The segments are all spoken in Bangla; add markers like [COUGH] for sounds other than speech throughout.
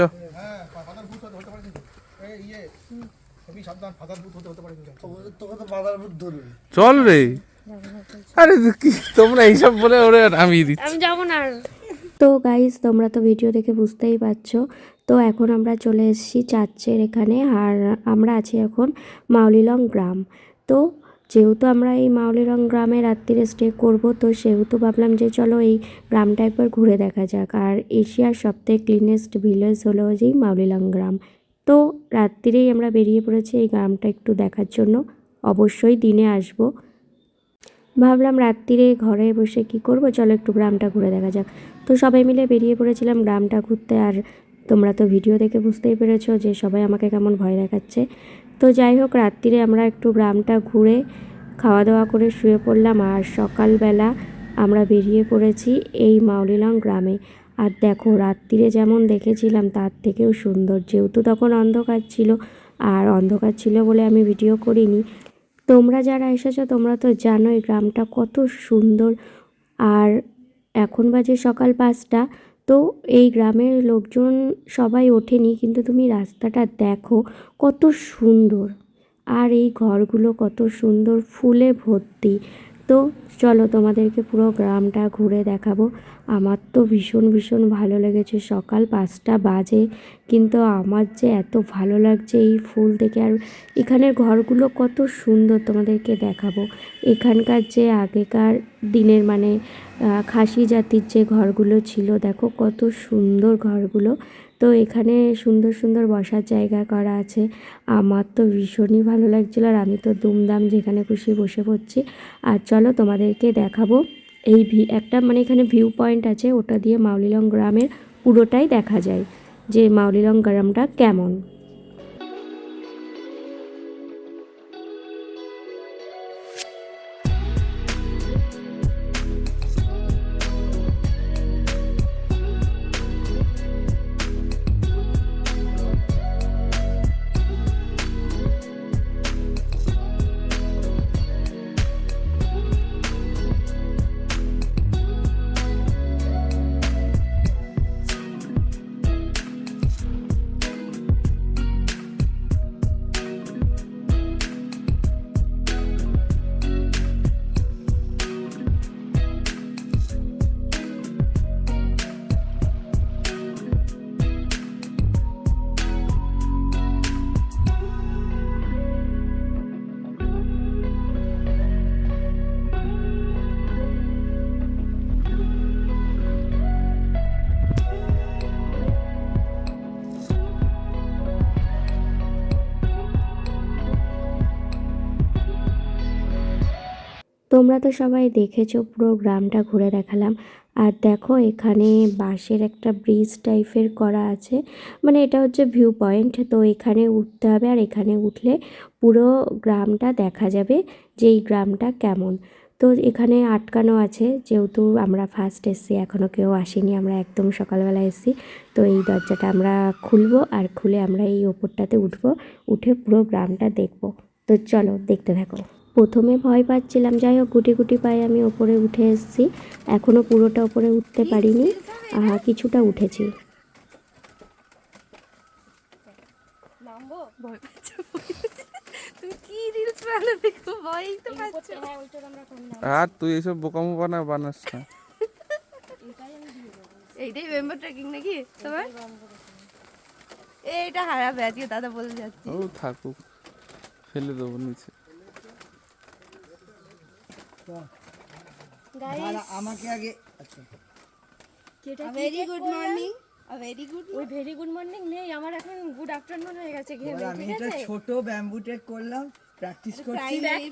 চ হ্যাঁ ফাদার ভূত হতে হতে পারে কিন্তু এই ইয়ে তুমি সাবধান ফাদার ভূত হতে হতে পারে কিন্তু তোকে তো? বাবার বুদ্ধ ধরবে চল রে। আরে কি তোমরা এইসব বলে ওরে নামিয়ে দিচ্ছ। আমি যাব না তো গাইজ তোমরা তো ভিডিও দেখে বুঝতেই পারছ। তো এখন আমরা চলে এসেছি চার্চের এখানে আর আমরা আছি এখন মাউলিলং গ্রাম। তো যেহেতু আমরা এই মাউলিলং গ্রামে রাত্রিরে স্টে করব, তো সেহেতু ভাবলাম যে চলো এই গ্রামটা একবার ঘুরে দেখা যাক। আর এশিয়ার সবথেকে ক্লিনেস্ট ভিলেজ হলো যেই মাউলিলং গ্রাম। তো রাত্রিরেই আমরা বেরিয়ে পড়েছি এই গ্রামটা একটু দেখার জন্য। অবশ্যই দিনে আসব। ভাবলাম রাত্রিরে ঘরে বসে কি করব, চলো একটু গ্রামটা ঘুরে দেখা যাক। তো সবাই মিলে বেরিয়ে পড়েছিলাম গ্রামটা ঘুরতে। আর তোমরা তো ভিডিও দেখে বুঝতেই পেরেছ যে সবাই আমাকে কেমন ভয় দেখাচ্ছে। তো যাই হোক, রাত্রিরে আমরা একটু গ্রামটা ঘুরে খাওয়া দাওয়া করে শুয়ে পড়লাম আর সকালবেলা আমরা বেরিয়ে পড়েছি এই মাউলিলং গ্রামে। আর দেখো, রাত্রিরে যেমন দেখেছিলাম, তার থেকেও সুন্দর। যেহেতু তখন অন্ধকার ছিল, আর অন্ধকার ছিল বলে আমি ভিডিও করিনি। তোমরা যারা এসেছ, তোমরা তো জানোই গ্রামটা কত সুন্দর। আর এখন বাজে সকাল পাঁচটা, তো এই গ্রামের লোকজন সবাই ওঠেনি, কিন্তু তুমি রাস্তাটা দেখো, কত সুন্দর। আর এই ঘরগুলো কত সুন্দর ফুলে ভর্তি। তো চলো তোমাদেরকে পুরো গ্রামটা ঘুরে দেখাবো। আমার তো ভীষণ ভীষণ ভালো লেগেছে। সকাল পাঁচটা বাজে, কিন্তু আমার যে এত ভালো লাগছে এই ফুল দেখে। আর এখানের ঘরগুলো কত সুন্দর তোমাদেরকে দেখাবো। এখানকার যে আগেকার দিনের মানে খাসি জাতির যে ঘরগুলো ছিল, দেখো কত সুন্দর ঘরগুলো। তো এখানে সুন্দর সুন্দর বসার জায়গা করা আছে। আমার তো ভীষণই ভালো লাগছিল আর আমি তো দুমদাম যেখানে খুশি বসে পড়ছি। আর চলো তোমাদেরকে দেখাবো। এই ভি একটা মানে এখানে ভিউ পয়েন্ট আছে, ওটা দিয়ে মাউলিলং গ্রামের পুরোটাই দেখা যায় যে মাউলিলং গ্রামটা কেমন। তোমরা তো সবাই দেখেছ পুরো গ্রামটা ঘুরে দেখালাম। আর দেখো এখানে বাঁশের একটা ব্রিজ টাইপের করা আছে। মানে এটা হচ্ছে ভিউ পয়েন্ট তো এখানে উঠতে হবে আর এখানে উঠলে পুরো গ্রামটা দেখা যাবে যে এই গ্রামটা কেমন। তো এখানে আটকানো আছে, যেহেতু আমরা ফার্স্ট এসেছি এখনও কেউ আসেনি, আমরা একদম সকালবেলা এসেছি। তো এই দরজাটা আমরা খুলবো আর খুলে আমরা এই ওপরটাতে উঠবো, উঠে পুরো গ্রামটা দেখব। তো চলো দেখতে থাকো। প্রথমে ভয় পাচ্ছিলাম। যাই হোক গুটি গুটি পায়ে আমি ওপরে উঠে এসেছি। এখনও পুরোটা ওপরে উঠতে পারিনি। আহ, কিছুটা উঠেছি। হ্যাঁ আর তুই এইসব বোকামো বানা বানাস না। এইটাই মেম্বার ট্রেকিং নাকি তোমার? এইটা হারাবে। আজকে দাদা বলে যাচ্ছি। ও থাকুক। ফেলে দেবো নিচে। আমাকে আগে আচ্ছা। Very good morning very good ওই ভেরি গুড মর্নিং নেই আমার এখন গুড আফটারনুন হয়ে গেছে ঘেমে আমি এটা ছোট ব্যাম্বু টেক করলাম প্র্যাকটিস করছি। প্রাইমারি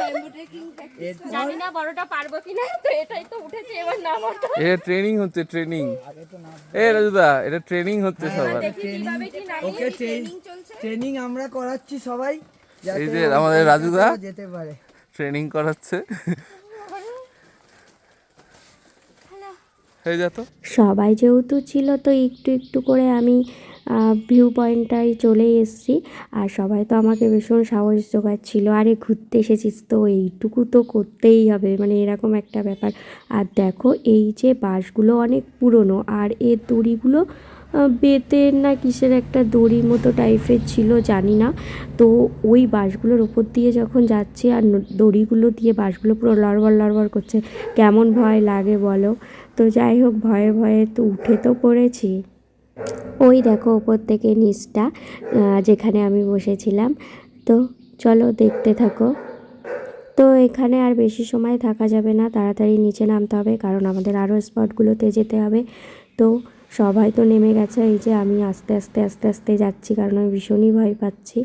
ব্যাম্বু ট্রেকিং এরপর জানি না বড়টা পারব কিনা তো এটাই তো উঠেছে এবার নামাটা এটা ট্রেনিং হচ্ছে ট্রেনিং আগে এ রাজুদা এটা ট্রেনিং হচ্ছে সবার। ট্রেনিং আমরা করাচ্ছি সবাই এই যে আমাদের রাজুদা। যেতে পারে। ট্রেনিং করাচ্ছে। হয়ে যেত সবাই যেহেতু ছিল তো একটু একটু করে আমি ভিউ পয়েন্টটায় চলে এসেছি। আর সবাই তো আমাকে ভীষণ সাহস জোগাচ্ছিল আরে ঘুরতে এসেছিস তো এইটুকু তো করতেই হবে। মানে এরকম একটা ব্যাপার। আর দেখো এই যে বাসগুলো অনেক পুরনো আর এর দড়িগুলো বেতের না কিসের একটা দড়ি মতো টাইপের ছিল, জানি না। তো ওই বাঁশগুলোর ওপর দিয়ে যখন যাচ্ছি আর দড়িগুলো দিয়ে বাঁশগুলো পুরো লড়বড় লড়বড় করছে, কেমন ভয় লাগে বলো? তো যাই হোক, ভয়ে ভয়ে তো উঠে তো পড়েছি। ওই দেখো ওপর থেকে নিচটা যেখানে আমি বসেছিলাম। তো চলো দেখতে থাকো। তো এখানে আর বেশি সময় থাকা যাবে না, তাড়াতাড়ি নিচে নামতে হবে, কারণ আমাদের আরও স্পটগুলোতে যেতে হবে। তো সবাই তো নেমে গেছে, এই যে আমি আস্তে আস্তে আস্তে আস্তে যাচ্ছি কারণ আমি ভীষণই ভয় পাচ্ছি।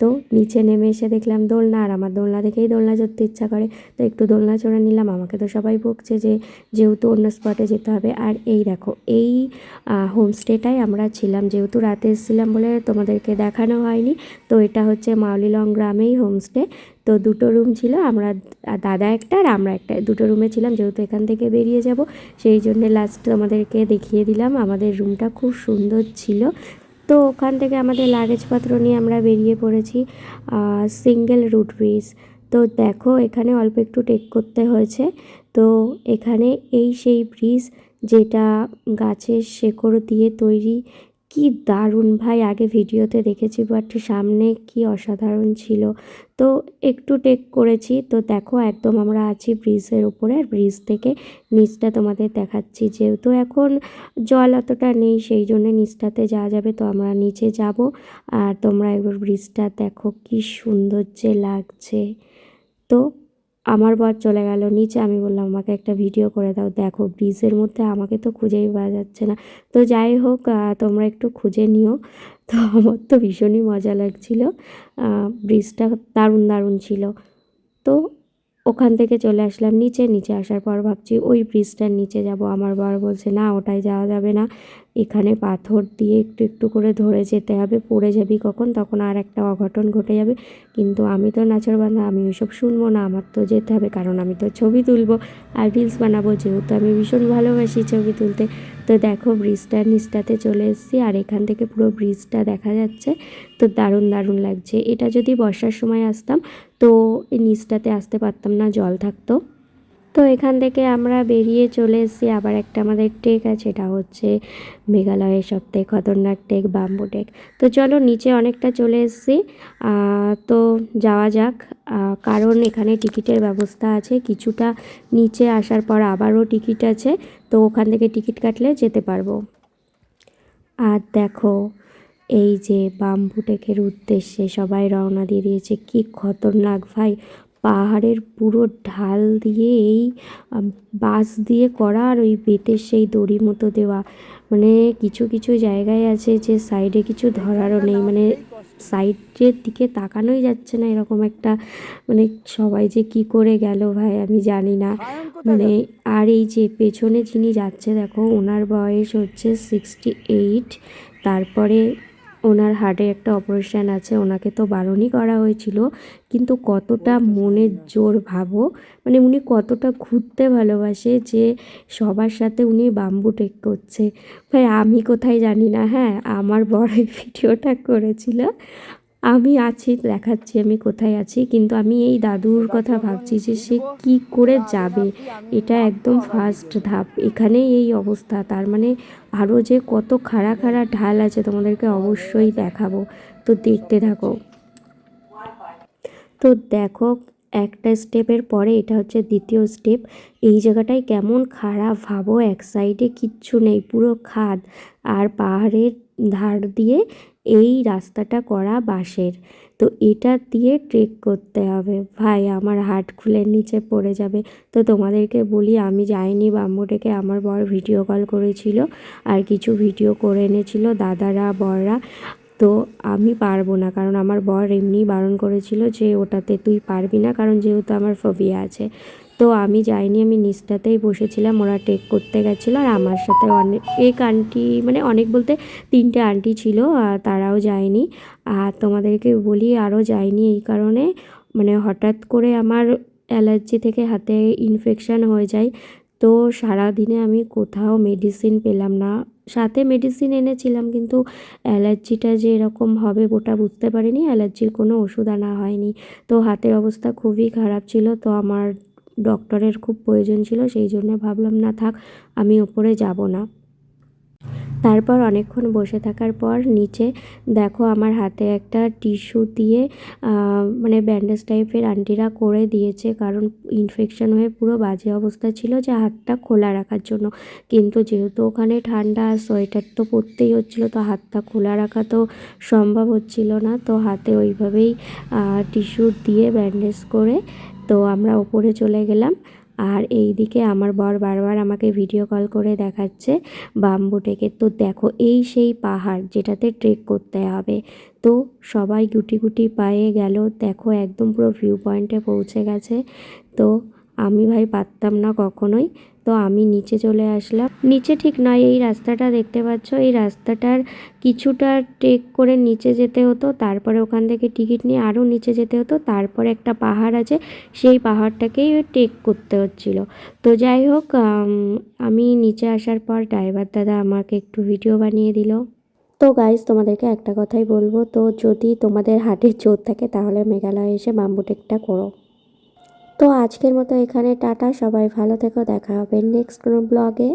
তো নিচে নেমে এসে দেখলাম দোলনা আর আমার দোলনা দেখেই দোলনা চড়তে ইচ্ছা করে। তো একটু দোলনা চড়ে নিলাম, আমাকে তো সবাই বকছে যে যেহেতু অন্য স্পটে যেতে হবে। আর এই দেখো, এই হোমস্টেটাই আমরা ছিলাম, যেহেতু রাতে এসেছিলাম বলে তোমাদেরকে দেখানো হয়নি, তো এটা হচ্ছে মাউলিলং গ্রামেই হোমস্টে তো দুটো রুম ছিল, আমরা দাদা একটা আর আমরা একটা। দুটো রুমে ছিলাম, যেহেতু এখান থেকে বেরিয়ে যাব, সেই জন্যে লাস্ট আমাদেরকে দেখিয়ে দিলাম। আমাদের রুমটা খুব সুন্দর ছিল। তো ওখান থেকে আমাদের লাগেজপত্র নিয়ে আমরা বেরিয়ে পড়েছি সিঙ্গেল রুট ব্রিজ তো দেখো, এখানে অল্প একটু টেক করতে হয়েছে। তো এখানে এই সেই ব্রিজ যেটা গাছের শেকড় দিয়ে তৈরি কি দারুণ ভাই, আগে ভিডিওতে দেখেছি বাট সামনে কি অসাধারণ ছিল। তো একটু টেক করেছি। তো দেখো একদম আমরা আছি ব্রিজের উপরে, আর ব্রিজ থেকে নিচটা তোমাদের দেখাচ্ছি। যেহেতু এখন জল অতটা নেই, সেই জন্য নিচটাতে যাওয়া যাবে। তো আমরা নিচে যাব, আর তোমরা একবার ব্রিজটা দেখো, কি সুন্দর যে লাগছে। তো আমার বর চলে গেল, নিচে আমি বললাম, আমাকে একটা ভিডিও করে দাও, দেখো, ব্রিজের মধ্যে আমাকে তো খুঁজেই পাওয়া যাচ্ছে না। তো যাই হোক তোমরা একটু খুঁজে নিও। [LAUGHS] তো আমার তো ভীষণই মজা লাগছিল। ব্রিজটা দারুণ দারুণ ছিল। তো ওখান থেকে চলে আসলাম নিচে নিচে আসার পর ভাবছি, ওই ব্রিজটার নিচে যাব। আমার বর বলছে, না ওটাই যাওয়া যাবে না। এখানে পাথর দিয়ে একটু একটু করে ধরে যেতে হবে, পড়ে যাবি কখন, তখন আর একটা অঘটন ঘটে যাবে। কিন্তু আমি তো নাচর বান্ধা আমি ওইসব শুনব না, আমার তো যেতে হবে, কারণ আমি তো ছবি তুলবো আর রিলস বানাবো, যেহেতু আমি ভীষণ ভালোবাসি ছবি তুলতে। তো দেখো ব্রিজটার নিচটাতে চলে এসেছি আর এখান থেকে পুরো ব্রিজটা দেখা যাচ্ছে। তো দারুণ দারুণ লাগছে। এটা যদি বর্ষার সময় আসতাম, তো এই নিচটাতে আসতে পারতাম না, জল থাকতো। তো এখান থেকে আমরা বেরিয়ে চলে এসেছি। আবার একটা আমাদের টেক আছে এটা হচ্ছে মেঘালয়ের সবথেকে খতরনাক টেক বাম্বু টেক তো চলো নিচে অনেকটা চলে এসেছি। তো যাওয়া যাক। কারণ এখানে টিকিটের ব্যবস্থা আছে। কিছুটা নিচে আসার পর আবারও টিকিট আছে। তো ওখান থেকে টিকিট কাটলে যেতে পারব। আর দেখো, এই যে বাম্বু টেকের উদ্দেশ্যে সবাই রওনা দিয়ে দিয়েছে। কি খতরনাক ভাই পাহাড়ের পুরো ঢাল দিয়ে এই বাঁশ দিয়ে করা আর ওই বেতের সেই দড়ি মতো দেওয়া। মানে কিছু কিছু জায়গায় আছে যে সাইডে কিছু ধরারও নেই। মানে সাইডের দিকে তাকানোই যাচ্ছে না এরকম একটা মানে সবাই যে কি করে গেল ভাই আমি জানি না। মানে আর এই যে পেছনে যিনি যাচ্ছে দেখো ওনার বয়স হচ্ছে সিক্সটি এইট তারপরে ওনার হার্টে একটা অপারেশান আছে, ওনাকে তো বারণই করা হয়েছিল। কিন্তু কতটা মনের জোর ভাবো মানে উনি কতটা ঘুরতে ভালোবাসে যে সবার সাথে উনি বাম্বু টেক করছে। ভাই, আমি কোথায় জানি না হ্যাঁ আমার বড় ভিডিওটা করেছিল। আমি আছি, দেখাচ্ছি আমি কোথায় আছি, কিন্তু আমি এই দাদুর কথা ভাবছি যে সে কি করে যাবে। এটা একদম ফার্স্ট ধাপ। এখানেই এই অবস্থা। তার মানে আরও যে কত খাড়া খাড়া ঢাল আছে তোমাদেরকে অবশ্যই দেখাবো। তো দেখতে থাকো। তো দেখো, একটা স্টেপের পরে এটা হচ্ছে দ্বিতীয় স্টেপ। এই জায়গাটায় কেমন খারাপ ভাবো, এক সাইডে কিচ্ছু নেই, পুরো খাদ। আর পাহাড়ের ধার দিয়ে এই রাস্তাটা করা বাঁশের। তো এটা দিয়ে ট্রেক করতে হবে। ভাই, আমার হাট খুলে নিচে পড়ে যাবে। তো তোমাদেরকে বলি, আমি যাইনি বাম্বুটেকে আমার বর ভিডিও কল করেছিল আর কিছু ভিডিও করে এনেছিল, দাদারা, বররা। তো আমি পারব না, কারণ আমার বর এমনি বারণ করেছিল যে ওটাতে তুই পারবি না, কারণ যেহেতু আমার ফোবিয়া আছে। তো আমি যাইনি, আমি নিচটাতেই বসেছিলাম, ওরা টেক করতে গেছিল আর আমার সাথে অনেক এক আন্টি মানে অনেক বলতে তিনটে আন্টি ছিল আর তারাও যায়নি। আর তোমাদেরকে বলি আরও যায়নি এই কারণে মানে হঠাৎ করে আমার অ্যালার্জি থেকে হাতে ইনফেকশান হয়ে যায়। তো সারাদিনে আমি কোথাও মেডিসিন পেলাম না। সাথে মেডিসিন এনেছিলাম কিন্তু অ্যালার্জিটা যে এরকম হবে ওটা বুঝতে পারিনি, অ্যালার্জির কোনো ওষুধ আনা হয়নি। তো হাতের অবস্থা খুবই খারাপ ছিল, তো আমার ডক্টরের খুব প্রয়োজন ছিল, সেই জন্য ভাবলাম, না থাক, আমি ওপরে যাব না। তারপর অনেকক্ষণ বসে থাকার পর নিচে দেখো আমার হাতে একটা টিস্যু দিয়ে মানে ব্যান্ডেজ টাইপের আন্টিরা করে দিয়েছে, কারণ ইনফেকশন হয়ে পুরো বাজে অবস্থা ছিল যে হাতটা খোলা রাখার জন্য। কিন্তু যেহেতু ওখানে ঠান্ডা আর সোয়েটার তো পরতেই হচ্ছিল, তো হাতটা খোলা রাখা তো সম্ভব হচ্ছিল না। তো হাতে ওইভাবেই টিস্যু দিয়ে ব্যান্ডেজ করে তো আমরা ওপরে চলে গেলাম। আর এই দিকে আমার বর বারবার আমাকে ভিডিও কল করে দেখাচ্ছে, বাম্বু টেকে তো দেখো এই সেই পাহাড় যেটাতে ট্রেক করতে হবে। তো সবাই গুটি গুটি পায়ে গেল, দেখো একদম পুরো ভিউ পয়েন্টে পৌঁছে গেছে। তো আমি ভাই পারতাম না কখনোই। তো আমি নিচে চলে আসলাম। নিচে ঠিক নয় এই রাস্তাটা দেখতে পাচ্ছ? এই রাস্তাটার কিছুটা ট্রেক করে নিচে যেতে হতো, তারপরে ওখান থেকে টিকিট নিয়ে আরও নিচে যেতে হতো, তারপরে একটা পাহাড় আছে, সেই পাহাড়টাকেই ট্রেক করতে হচ্ছিল। তো যাই হোক, আমি নিচে আসার পর ড্রাইভার দাদা আমাকে একটু ভিডিও বানিয়ে দিল। তো গাইজ তোমাদেরকে একটা কথাই বলব, তো যদি তোমাদের হাটে জোর থাকে, তাহলে মেঘালয়ে এসে বাম্বু টেকটা করো। তো আজকের মতো এখানে টাটা সবাই ভালো থেকো দেখা হবে নেক্সট কোনো ব্লগে